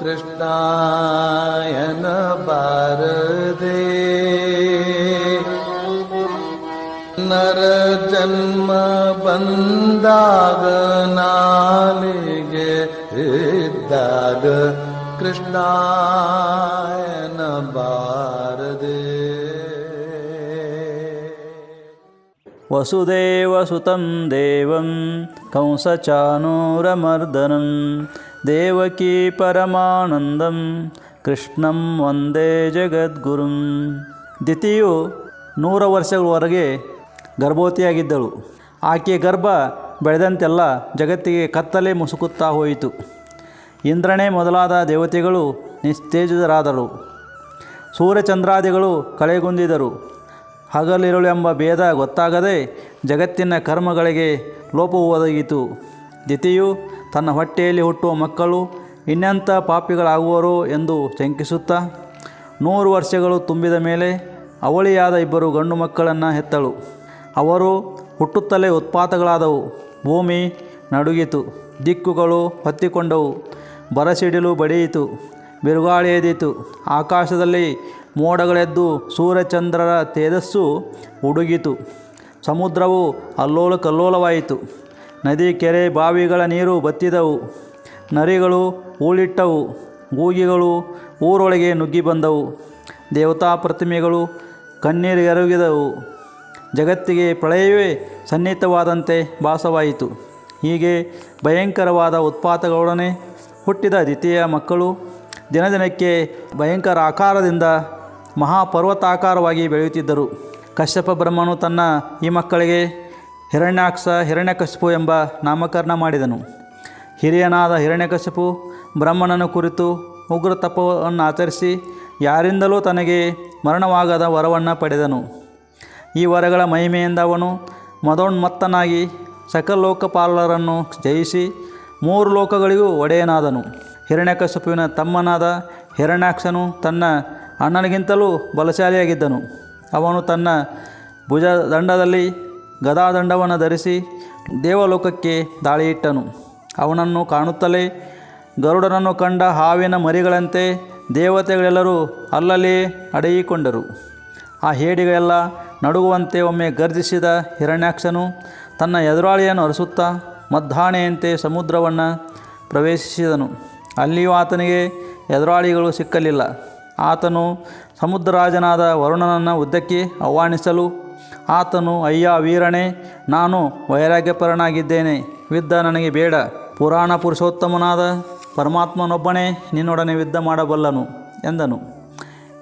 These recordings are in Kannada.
कृष्णायन पारदे। नरजन्मबन्दागनालिगे हृदाग कृष्णायन वसुदेवसुतं देवं कंसचानोरमर्दनम् ದೇವಕೀ ಪರಮಾನಂದಂ, ಕೃಷ್ಣಂ ವಂದೇ ಜಗದ್ಗುರುಂ. ದಿತಿಯು ನೂರ ವರ್ಷಗಳವರೆಗೆ ಗರ್ಭವತಿಯಾಗಿದ್ದಳು. ಆಕೆಯ ಗರ್ಭ ಬೆಳೆದಂತೆಲ್ಲ ಜಗತ್ತಿಗೆ ಕತ್ತಲೆ ಮುಸುಕುತ್ತಾ ಹೋಯಿತು. ಇಂದ್ರನೇ ಮೊದಲಾದ ದೇವತೆಗಳು ನಿಸ್ತೇಜಿತರಾದರು. ಸೂರ್ಯಚಂದ್ರಾದಿಗಳು ಕಳೆಗುಂದಿದರು ಹಗಲಿರುಳು ಎಂಬ ಭೇದ ಗೊತ್ತಾಗದೆ ಜಗತ್ತಿನ ಕರ್ಮಗಳಿಗೆ ಲೋಪವು ಒದಗಿತು ದಿತಿಯು ತನ್ನ ಹೊಟ್ಟೆಯಲ್ಲಿ ಹುಟ್ಟುವ ಮಕ್ಕಳು ಇನ್ನೆಂಥ ಪಾಪಿಗಳಾಗುವರು ಎಂದು ಶಂಕಿಸುತ್ತಾ ನೂರು ವರ್ಷಗಳು ತುಂಬಿದ ಮೇಲೆ ಅವಳಿಯಾದ ಇಬ್ಬರು ಗಂಡು ಮಕ್ಕಳನ್ನು ಹೆತ್ತಳು. ಅವರು ಹುಟ್ಟುತ್ತಲೇ ಉತ್ಪಾತಗಳಾದವು. ಭೂಮಿ ನಡುಗಿತು. ದಿಕ್ಕುಗಳು ಹೊತ್ತಿಕೊಂಡವು. ಬರಸಿಡಿಲು ಬಡಿಯಿತು. ಬಿರುಗಾಳಿ ಎದಿತು ಆಕಾಶದಲ್ಲಿ ಮೋಡಗಳೆದ್ದು ಸೂರ್ಯಚಂದ್ರರ ತೇಜಸ್ಸು ಉಡುಗಿತು. ಸಮುದ್ರವು ಅಲ್ಲೋಲ ಕಲ್ಲೋಲವಾಯಿತು ನದಿ ಕೆರೆ ಬಾವಿಗಳ ನೀರು ಬತ್ತಿದವು. ನರಿಗಳು ಹೂಳಿಟ್ಟವು. ಗೂಗಿಗಳು ಊರೊಳಗೆ ನುಗ್ಗಿ ಬಂದವು. ದೇವತಾ ಪ್ರತಿಮೆಗಳು ಕಣ್ಣೀರಿಗೆರಗಿದವು ಜಗತ್ತಿಗೆ ಪ್ರಳಯವೇ ಸನ್ನಿಹಿತವಾದಂತೆ ಭಾಸವಾಯಿತು. ಹೀಗೆ ಭಯಂಕರವಾದ ಉತ್ಪಾತಗಳೊಡನೆ ಹುಟ್ಟಿದ ದ್ವಿತೀಯ ಮಕ್ಕಳು ದಿನದಿನಕ್ಕೆ ಭಯಂಕರ ಆಕಾರದಿಂದ ಮಹಾಪರ್ವತಾಕಾರವಾಗಿ ಬೆಳೆಯುತ್ತಿದ್ದರು. ಕಶ್ಯಪ ಬ್ರಹ್ಮನು ತನ್ನ ಈ ಮಕ್ಕಳಿಗೆ ಹಿರಣ್ಯಾಕ್ಷ ಹಿರಣ್ಯಕಶಿಪು ಎಂಬ ನಾಮಕರಣ ಮಾಡಿದನು. ಹಿರಿಯನಾದ ಹಿರಣ್ಯಕಶಿಪು ಬ್ರಹ್ಮನನ್ನು ಕುರಿತು ಉಗ್ರ ತಪವನ್ನು ಆಚರಿಸಿ ಯಾರಿಂದಲೂ ತನಗೆ ಮರಣವಾಗದ ವರವನ್ನು ಪಡೆದನು. ಈ ವರಗಳ ಮಹಿಮೆಯಿಂದ ಅವನು ಮದೋನ್ಮತ್ತನಾಗಿ ಸಕಲೋಕಪಾಲರನ್ನು ಜಯಿಸಿ ಮೂರು ಲೋಕಗಳಿಗೂ ಒಡೆಯನಾದನು. ಹಿರಣ್ಯಕಶಿಪುವಿನ ತಮ್ಮನಾದ ಹಿರಣ್ಯಾಕ್ಷನು ತನ್ನ ಅಣ್ಣನಿಗಿಂತಲೂ ಬಲಶಾಲಿಯಾಗಿದ್ದನು. ಅವನು ತನ್ನ ಭುಜದಂಡದಲ್ಲಿ ಗದಾದಂಡವನ್ನು ಧರಿಸಿ ದೇವಲೋಕಕ್ಕೆ ದಾಳಿಯಿಟ್ಟನು. ಅವನನ್ನು ಕಾಣುತ್ತಲೇ ಗರುಡನನ್ನು ಕಂಡ ಹಾವಿನ ಮರಿಗಳಂತೆ ದೇವತೆಗಳೆಲ್ಲರೂ ಅಲ್ಲಲ್ಲಿ ಅಡಗಿಕೊಂಡರು. ಆ ಹೇಡಿಗಳೆಲ್ಲ ನಡುಗುವಂತೆ ಒಮ್ಮೆ ಗರ್ಜಿಸಿದ ಹಿರಣ್ಯಾಕ್ಷನು ತನ್ನ ಎದುರಾಳಿಯನ್ನು ಅರಸುತ್ತಾ ಮದ್ದಾಣೆಯಂತೆ ಸಮುದ್ರವನ್ನು ಪ್ರವೇಶಿಸಿದನು. ಅಲ್ಲಿಯೂ ಆತನಿಗೆ ಎದುರಾಳಿಗಳು ಸಿಕ್ಕಲಿಲ್ಲ. ಆತನು ಸಮುದ್ರರಾಜನಾದ ವರುಣನನ್ನು ಉದ್ದಕ್ಕೆ ಆಹ್ವಾನಿಸಲು ಆತನು, ಅಯ್ಯ ವೀರನೇ, ನಾನು ವೈರಾಗ್ಯಪರನಾಗಿದ್ದೇನೆ. ವಿದ್ದ ನನಗೆ ಬೇಡ. ಪುರಾಣ ಪುರುಷೋತ್ತಮನಾದ ಪರಮಾತ್ಮನೊಬ್ಬನೇ, ನಿನ್ನೊಡನೆ ಯುದ್ಧ ಮಾಡಬಲ್ಲನು, ಎಂದನು.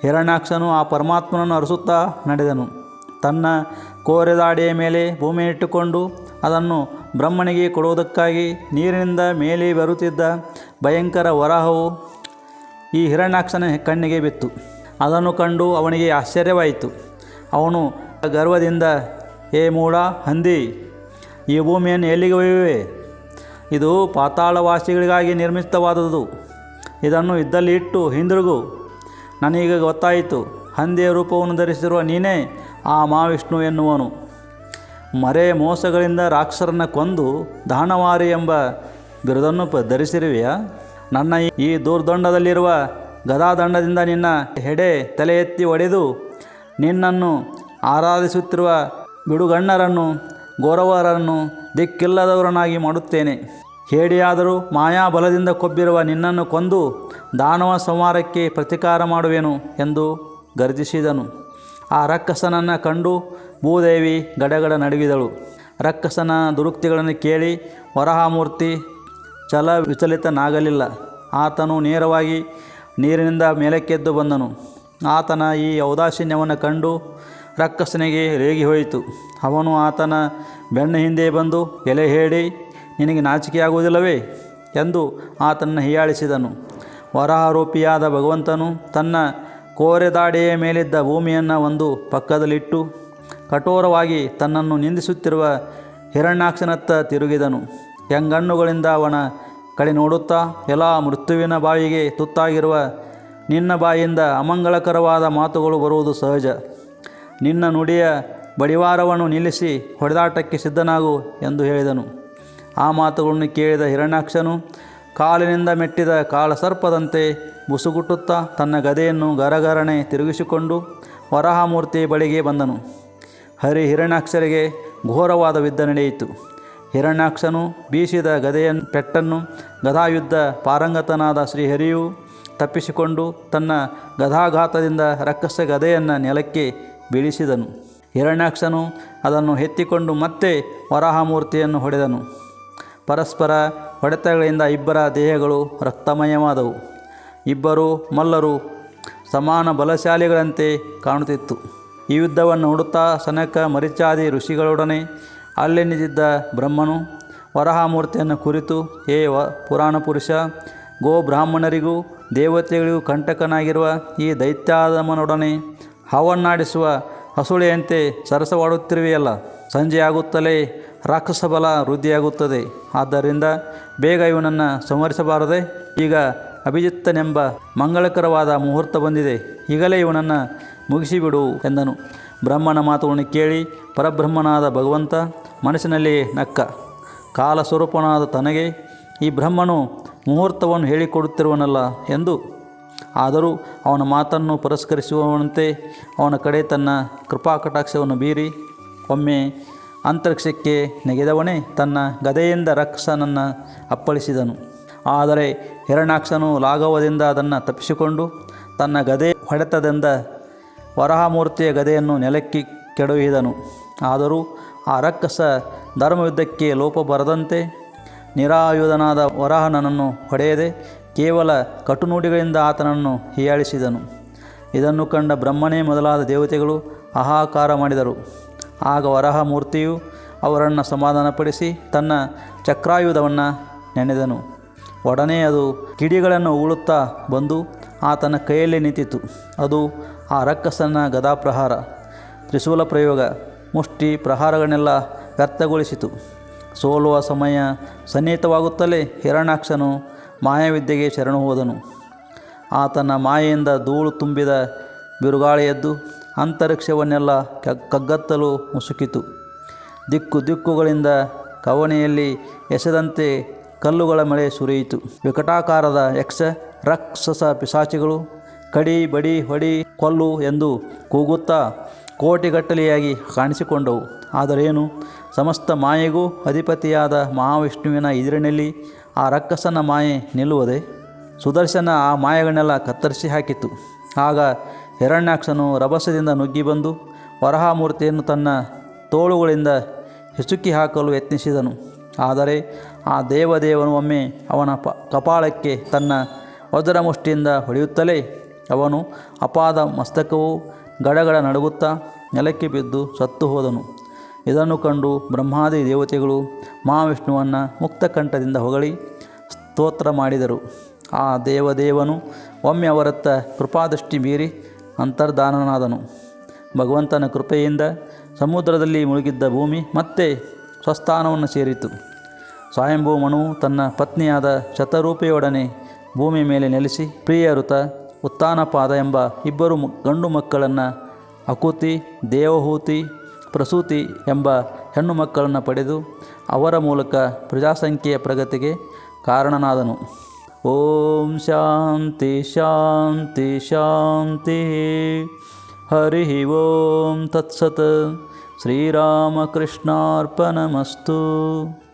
ಹಿರಣ್ಯಾಕ್ಷನು ಆ ಪರಮಾತ್ಮನನ್ನು ಅರಸುತ್ತಾ ನಡೆದನು. ತನ್ನ ಕೋರೆದಾಡಿಯ ಮೇಲೆ ಭೂಮಿಯಿಟ್ಟುಕೊಂಡು ಅದನ್ನು ಬ್ರಹ್ಮನಿಗೆ ಕೊಡುವುದಕ್ಕಾಗಿ ನೀರಿನಿಂದ ಮೇಲೆ ಬರುತ್ತಿದ್ದ ಭಯಂಕರ ವರಾಹವು ಈ ಹಿರಣ್ಯಾಕ್ಷನ ಕಣ್ಣಿಗೆ ಬಿತ್ತು. ಅದನ್ನು ಕಂಡು ಅವನಿಗೆ ಆಶ್ಚರ್ಯವಾಯಿತು. ಅವನು ಗರ್ವದಿಂದ, ಹೇ ಮೂಡ, ಹಂದಿ, ಈ ಭೂಮಿಯನ್ನು ಎಲ್ಲಿಗೆ ಒಯ್ಯುವೆ? ಇದು ಪಾತಾಳವಾಸಿಗಳಿಗಾಗಿ ನಿರ್ಮಿತವಾದುದು. ಇದನ್ನು ಇದ್ದಲ್ಲಿ ಇಟ್ಟು ಹಿಂದಿರುಗು. ನನಗೀಗ ಗೊತ್ತಾಯಿತು, ಹಂದಿಯ ರೂಪವನ್ನು ಧರಿಸಿರುವ ನೀನೇ ಆ ಮಹಾವಿಷ್ಣು ಎನ್ನುವನು. ಮರೆ ಮೋಸಗಳಿಂದ ರಾಕ್ಷಸರನ್ನು ಕೊಂದು ದಾನವಾರಿ ಎಂಬ ಬಿರುದನ್ನು ಪ ಧರಿಸಿರುವೆಯಾ? ನನ್ನ ಈ ದೂರ್ದಂಡದಲ್ಲಿರುವ ಗದಾದಂಡದಿಂದ ನಿನ್ನ ಹೆಡೆ ತಲೆ ಎತ್ತಿ ಒಡೆದು ನಿನ್ನನ್ನು ಆರಾಧಿಸುತ್ತಿರುವ ಬಿಡುಗಣ್ಣರನ್ನು ಗೌರವರನ್ನು ದಿಕ್ಕಿಲ್ಲದವರನ್ನಾಗಿ ಮಾಡುತ್ತೇನೆ. ಹೇಡಿಯಾದರೂ ಮಾಯಾಬಲದಿಂದ ಕೊಬ್ಬಿರುವ ನಿನ್ನನ್ನು ಕೊಂದು ದಾನವ ಸಂಹಾರಕ್ಕೆ ಪ್ರತಿಕಾರ ಮಾಡುವೆನು ಎಂದು ಗರ್ಜಿಸಿದನು. ಆ ರಕ್ಕಸನನ್ನು ಕಂಡು ಭೂದೇವಿ ಗಡಗಡ ನಡುಗಿದಳು. ರಕ್ಕಸನ ದುರುಕ್ತಿಗಳನ್ನು ಕೇಳಿ ವರಹಮೂರ್ತಿ ಚಲ ವಿಚಲಿತನಾಗಲಿಲ್ಲ. ಆತನು ನೇರವಾಗಿ ನೀರಿನಿಂದ ಮೇಲಕ್ಕೆದ್ದು ಬಂದನು. ಆತನ ಈ ಔದಾಸೀನ್ಯವನ್ನು ಕಂಡು ರಕ್ಕಸನಿಗೆ ರೇಗಿ ಹೋಯಿತು. ಅವನು ಆತನ ಬೆನ್ನ ಹಿಂದೆ ಬಂದು ಎಲೆ ಹೇಳಿ ನಿನಗೆ ನಾಚಿಕೆಯಾಗುವುದಿಲ್ಲವೇ? ಎಂದು ಆತನನ್ನು ಹೀಯಾಳಿಸಿದನು. ವರಾಹಾರೂಪಿಯಾದ ಭಗವಂತನು ತನ್ನ ಕೋರೆದಾಡೆಯ ಮೇಲಿದ್ದ ಭೂಮಿಯನ್ನು ಒಂದು ಪಕ್ಕದಲ್ಲಿಟ್ಟು ಕಠೋರವಾಗಿ ತನ್ನನ್ನು ನಿಂದಿಸುತ್ತಿರುವ ಹಿರಣ್ಯಾಕ್ಷನತ್ತ ತಿರುಗಿದನು. ಹೆಂಗಣ್ಣುಗಳಿಂದ ಅವನ ಕಡೆ ನೋಡುತ್ತಾ, ಎಲ್ಲ ಮೃತ್ಯುವಿನ ಬಾಯಿಗೆ ತುತ್ತಾಗಿರುವ ನಿನ್ನ ಬಾಯಿಂದ ಅಮಂಗಳಕರವಾದ ಮಾತುಗಳು ಬರುವುದು ಸಹಜ. ನಿನ್ನ ನುಡಿಯ ಬಡಿವಾರವನ್ನು ನಿಲ್ಲಿಸಿ ಹೊಡೆದಾಟಕ್ಕೆ ಸಿದ್ಧನಾಗು ಎಂದು ಹೇಳಿದನು. ಆ ಮಾತುಗಳನ್ನು ಕೇಳಿದ ಹಿರಣ್ಯಾಕ್ಷನು ಕಾಲಿನಿಂದ ಮೆಟ್ಟಿದ ಕಾಳಸರ್ಪದಂತೆ ಬುಸುಗುಟ್ಟುತ್ತಾ ತನ್ನ ಗದೆಯನ್ನು ಗರಗರಣೆ ತಿರುಗಿಸಿಕೊಂಡು ವರಾಹಮೂರ್ತಿ ಬಳಿಗೆ ಬಂದನು. ಹರಿ ಹಿರಣ್ಯಾಕ್ಷರಿಗೆ ಘೋರವಾದ ಯುದ್ಧ ನಡೆಯಿತು. ಹಿರಣ್ಯಾಕ್ಷನು ಬೀಸಿದ ಗದೆಯ ಪೆಟ್ಟನ್ನು ಗದಾಯುದ್ಧ ಪಾರಂಗತನಾದ ಶ್ರೀಹರಿಯು ತಪ್ಪಿಸಿಕೊಂಡು ತನ್ನ ಗದಾಘಾತದಿಂದ ರಕ್ಕಸ ಗದೆಯನ್ನು ನೆಲಕ್ಕೆ ಬೀಳಿಸಿದನು. ಹಿರಣ್ಯಾಕ್ಷನು ಅದನ್ನು ಎತ್ತಿಕೊಂಡು ಮತ್ತೆ ವರಾಹಮೂರ್ತಿಯನ್ನು ಹೊಡೆದನು. ಪರಸ್ಪರ ಹೊಡೆತಗಳಿಂದ ಇಬ್ಬರ ದೇಹಗಳು ರಕ್ತಮಯವಾದವು. ಇಬ್ಬರು ಮಲ್ಲರು ಸಮಾನ ಬಲಶಾಲಿಗಳಂತೆ ಕಾಣುತ್ತಿತ್ತು. ಈ ಯುದ್ಧವನ್ನು ನೋಡುತ್ತಾ ಸನಕ ಮರಿಚಾದಿ ಋಷಿಗಳೊಡನೆ ಅಲ್ಲಿ ನಿಂತಿದ್ದ ಬ್ರಹ್ಮನು ವರಹಮೂರ್ತಿಯನ್ನು ಕುರಿತು, ಹೇ ವ, ಪುರಾಣ ಪುರುಷ, ಗೋ ಬ್ರಾಹ್ಮಣರಿಗೂ ದೇವತೆಗಳಿಗೂ ಕಂಟಕನಾಗಿರುವ ಈ ದೈತ್ಯಾದಮನೊಡನೆ ಹಾವನ್ನಾಡಿಸುವ ಹಸುಳೆಯಂತೆ ಸರಸವಾಡುತ್ತಿರುವೆಯಲ್ಲ. ಸಂಜೆಯಾಗುತ್ತಲೇ ರಾಕ್ಷಸ ಬಲ ವೃದ್ಧಿಯಾಗುತ್ತದೆ. ಆದ್ದರಿಂದ ಬೇಗ ಇವನನ್ನು ಸಂಹರಿಸಬಾರದೆ. ಈಗ ಅಭಿಜಿತ್ತನೆಂಬ ಮಂಗಳಕರವಾದ ಮುಹೂರ್ತ ಬಂದಿದೆ. ಈಗಲೇ ಇವನನ್ನು ಮುಗಿಸಿಬಿಡು ಎಂದನು. ಬ್ರಹ್ಮನ ಮಾತುಗಳನ್ನು ಕೇಳಿ ಪರಬ್ರಹ್ಮನಾದ ಭಗವಂತ ಮನಸ್ಸಿನಲ್ಲಿ ನಕ್ಕ. ಕಾಲ ಸ್ವರೂಪನಾದ ತನಗೆ ಈ ಬ್ರಹ್ಮನು ಮುಹೂರ್ತವನ್ನು ಹೇಳಿಕೊಡುತ್ತಿರುವನಲ್ಲ ಎಂದು ಆದರೂ ಅವನ ಮಾತನ್ನು ಪುರಸ್ಕರಿಸುವಂತೆ ಅವನ ಕಡೆ ತನ್ನ ಕೃಪಾಕಟಾಕ್ಷವನ್ನು ಬೀರಿ ಒಮ್ಮೆ ಅಂತರಿಕ್ಷಕ್ಕೆ ನೆಗೆದವನೇ ತನ್ನ ಗದೆಯಿಂದ ರಕ್ಷನನ್ನು ಅಪ್ಪಳಿಸಿದನು. ಆದರೆ ಹಿರಣಾಕ್ಷನು ಲಾಘವದಿಂದ ಅದನ್ನು ತಪ್ಪಿಸಿಕೊಂಡು ತನ್ನ ಗದೆ ಹೊಡೆತದಿಂದ ವರಹಮೂರ್ತಿಯ ಗದೆಯನ್ನು ನೆಲಕ್ಕೆ ಕೆಡವಿದನು. ಆದರೂ ಆ ರಕ್ಕಸ ಧರ್ಮಯುದ್ಧಕ್ಕೆ ಲೋಪ ಬರದಂತೆ ನಿರಾಯುಧನಾದ ವರಾಹನನನ್ನು ಹೊಡೆಯದೆ ಕೇವಲ ಕಟುನುಡಿಗಳಿಂದ ಆತನನ್ನು ಹೀಯಾಳಿಸಿದನು. ಇದನ್ನು ಕಂಡ ಬ್ರಹ್ಮನೇ ಮೊದಲಾದ ದೇವತೆಗಳು ಹಾಹಾಕಾರ ಮಾಡಿದರು. ಆಗ ವರಹ ಮೂರ್ತಿಯು ಅವರನ್ನು ಸಮಾಧಾನಪಡಿಸಿ ತನ್ನ ಚಕ್ರಾಯುಧವನ್ನು ನೆನೆದನು. ಒಡನೆ ಅದು ಕಿಡಿಗಳನ್ನು ಉಳುತ್ತಾ ಬಂದು ಆತನ ಕೈಯಲ್ಲಿ ನಿಂತಿತು ಅದು ಆ ರಕ್ಕಸನ ಗದಾಪ್ರಹಾರ. ತ್ರಿಶೂಲ ಪ್ರಯೋಗ. ಮುಷ್ಟಿ ಪ್ರಹಾರಗಳನ್ನೆಲ್ಲ ವ್ಯರ್ಥಗೊಳಿಸಿತು. ಸೋಲುವ ಸಮಯ ಸನ್ನಿಹಿತವಾಗುತ್ತಲೇ ಹಿರಣ್ಯಾಕ್ಷನು ಮಾಯಾವಿದ್ಯೆಗೆ ಶರಣು ಹೋದನು. ಆತನ ಮಾಯೆಯಿಂದ ಧೂಳು ತುಂಬಿದ ಬಿರುಗಾಳಿಯದ್ದು ಅಂತರಿಕ್ಷವನ್ನೆಲ್ಲ ಕಗ್ಗತ್ತಲು ಮುಸುಕಿತು. ದಿಕ್ಕು ದಿಕ್ಕುಗಳಿಂದ ಕವಣೆಯಲ್ಲಿ ಎಸೆದಂತೆ ಕಲ್ಲುಗಳ ಮಳೆ ಸುರಿಯಿತು. ವಿಕಟಾಕಾರದ ಯಕ್ಷ, ರಕ್ಷಸ ಪಿಸಾಚಿಗಳು ಕಡಿ, ಬಡಿ, ಹೊಡಿ, ಕೊಲ್ಲು ಎಂದು ಕೂಗುತ್ತಾ ಕೋಟಿಗಟ್ಟಲೆಯಾಗಿ ಕಾಣಿಸಿಕೊಂಡವು. ಆದರೇನು? ಸಮಸ್ತ ಮಾಯೆಗೂ ಅಧಿಪತಿಯಾದ ಮಹಾವಿಷ್ಣುವಿನ ಎದುರಿನಲ್ಲಿ ಆ ರಕ್ಕಸನ ಮಾಯೆ ನಿಲ್ಲುವುದೇ? ಸುದರ್ಶನ ಆ ಮಾಯಗಳನ್ನೆಲ್ಲ ಕತ್ತರಿಸಿ ಹಾಕಿತು ಆಗ ಹಿರಣ್ಯಾಕ್ಷನು ರಭಸದಿಂದ ನುಗ್ಗಿ ಬಂದು ವರಹಾಮೂರ್ತಿಯನ್ನು ತನ್ನ ತೋಳುಗಳಿಂದ ಹಿಸುಕಿ ಹಾಕಲು ಯತ್ನಿಸಿದನು. ಆದರೆ ಆ ದೇವದೇವನು ಒಮ್ಮೆ ಅವನ ಪ, ಕಪಾಳಕ್ಕೆ ತನ್ನ ವಜ್ರಮುಷ್ಟಿಯಿಂದ ಹೊಡೆಯುತ್ತಲೇ ಅವನು ಅಪಾದ ಮಸ್ತಕವು ಗಡಗಡ ನಡುಗುತ್ತಾ ನೆಲಕ್ಕೆ ಬಿದ್ದು ಸತ್ತು ಹೋದನು. ಇದನ್ನು ಕಂಡು ಬ್ರಹ್ಮಾದಿ ದೇವತೆಗಳು ಮಹಾವಿಷ್ಣುವನ್ನು ಮುಕ್ತಕಂಠದಿಂದ ಹೊಗಳಿ ಸ್ತೋತ್ರ ಮಾಡಿದರು. ಆ ದೇವದೇವನು ಒಮ್ಮೆ ಅವರತ್ತ ಕೃಪಾದೃಷ್ಟಿ ಮೀರಿ ಅಂತರ್ಧಾನನಾದನು ಭಗವಂತನ ಕೃಪೆಯಿಂದ ಸಮುದ್ರದಲ್ಲಿ ಮುಳುಗಿದ್ದ ಭೂಮಿ ಮತ್ತೆ ಸ್ವಸ್ಥಾನವನ್ನು ಸೇರಿತು. ಸ್ವಯಂಭೂಮನು ತನ್ನ ಪತ್ನಿಯಾದ ಶತರೂಪೆಯೊಡನೆ ಭೂಮಿ ಮೇಲೆ ನೆಲೆಸಿ ಪ್ರಿಯಋತ ಉತ್ತಾನಪಾದ ಎಂಬ ಇಬ್ಬರು ಗಂಡು ಮಕ್ಕಳನ್ನು ಅಕುತಿ, ದೇವಹೂತಿ ಪ್ರಸೂತಿ ಎಂಬ ಹೆಣ್ಣು ಮಕ್ಕಳನ್ನು ಪಡೆದು ಅವರ ಮೂಲಕ ಪ್ರಜಾಸಂಖ್ಯೆಯ ಪ್ರಗತಿಗೆ ಕಾರಣನಾದನು. ಓಂ ಶಾಂತಿ ಶಾಂತಿ ಶಾಂತಿ. ಹರಿ ಓಂ ತತ್ಸತ್. ಶ್ರೀರಾಮಕೃಷ್ಣಾರ್ಪಣಮಸ್ತು.